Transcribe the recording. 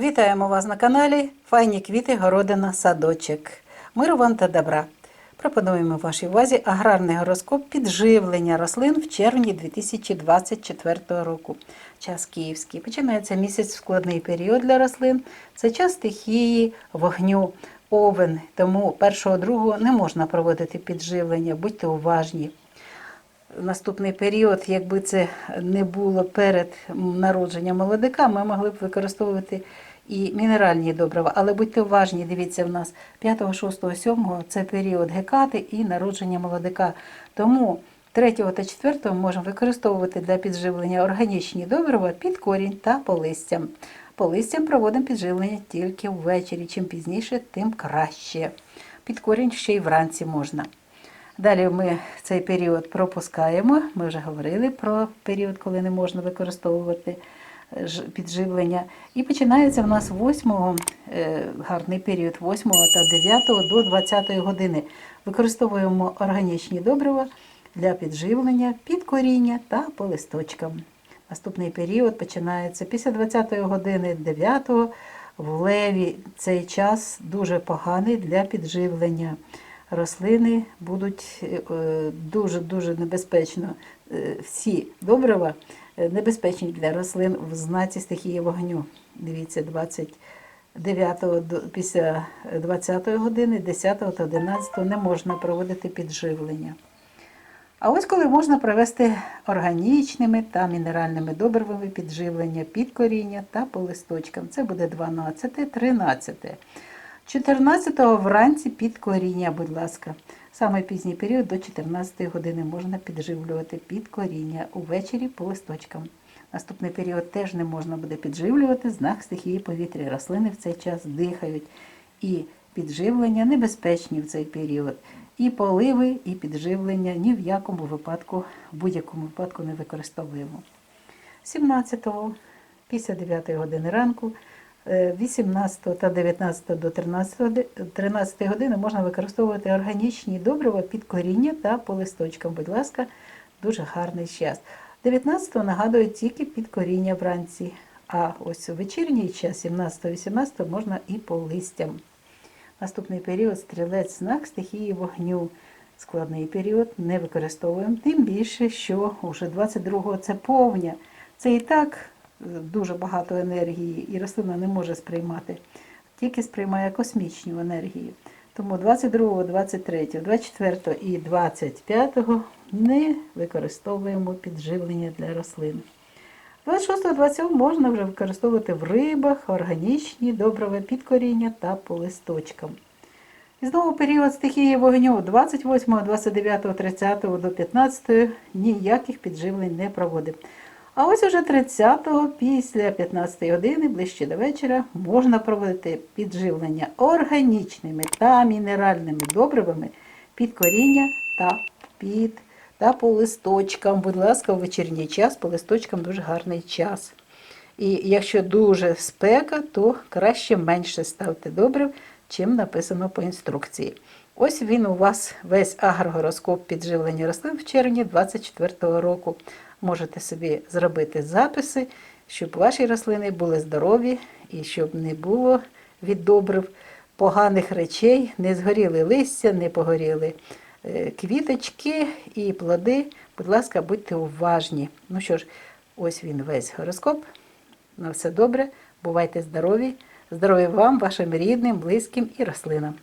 Вітаємо вас на каналі Файні квіти, городина, садочок. Миру вам та добра. Пропонуємо вашій увазі аграрний гороскоп підживлення рослин в червні 2024 року. Час київський. Починається місяць складний період для рослин. Це час стихії, вогню, овен. Тому першого другого не можна проводити підживлення, будьте уважні наступний період, якби це не було перед народженням молодика, ми могли б використовувати і мінеральні добрива. Але будьте уважні, дивіться, в нас 5, 6, 7 це період гекати і народження молодика. Тому 3 та 4 ми можемо використовувати для підживлення органічні добрива під корінь та по листям. По листям проводимо підживлення тільки ввечері. Чим пізніше, тим краще. Під корінь ще й вранці можна. Далі ми цей період пропускаємо. Ми вже говорили про період, коли не можна використовувати е, підживлення. І починається в нас 8 гарний період 8 та 9 до 20 години. Використовуємо органічні добрива для підживлення, під коріння та по листочкам. Наступний період починається після 20 години 9 в леві. Цей час дуже поганий для підживлення рослини будуть дуже-дуже небезпечно. е, Всі добрива е, небезпечні для рослин в знаці стихії вогню. Дивіться, 29 після 20 години, 10 та 11 не можна проводити підживлення. А ось коли можна провести органічними та мінеральними добривами підживлення під коріння та по листочкам. Це буде 12, 13. 14-го вранці під коріння, будь ласка. Саме пізній період до 14 години можна підживлювати під коріння, увечері по листочкам. Наступний період теж не можна буде підживлювати, знак стихії повітря. Рослини в цей час дихають. І підживлення небезпечні в цей період. І поливи, і підживлення ні в якому випадку, в будь-якому випадку не використовуємо. 17-го, після 9 години ранку, 18 та 19 до 13, 13 години можна використовувати органічні добрива під коріння та по листочкам. Будь ласка, дуже гарний час. 19 нагадую тільки під коріння вранці. А ось у вечірній час, 17-18, можна і по листям. Наступний період стрілець знак стихії вогню. Складний період не використовуємо, тим більше, що вже 22-го це повня. Це і так е, дуже багато енергії, і рослина не може сприймати, тільки сприймає космічну енергію. Тому 22, 23, 24 і 25 не використовуємо підживлення для рослин. 26-27 можна вже використовувати в рибах, органічні, доброве під коріння та по листочкам. І знову період стихії вогню 28, 29, 30 до 15 ніяких підживлень не проводимо. А ось уже 30-го, після 15 години, ближче до вечора, можна проводити підживлення органічними та мінеральними добривами під коріння та під та по листочкам. Будь ласка, в вечірній час по листочкам дуже гарний час. І якщо дуже спека, то краще менше ставте добрив, чим написано по інструкції. Ось він у вас весь агрогороскоп підживлення рослин в червні 2024 року. Можете собі зробити записи, щоб ваші рослини були здорові і щоб не було від добрив поганих речей, не згоріли листя, не погоріли е, квіточки і плоди. Будь ласка, будьте уважні. Ну що ж, ось він весь гороскоп. На все добре, бувайте здорові. Здоров'я вам, вашим рідним, близьким і рослинам.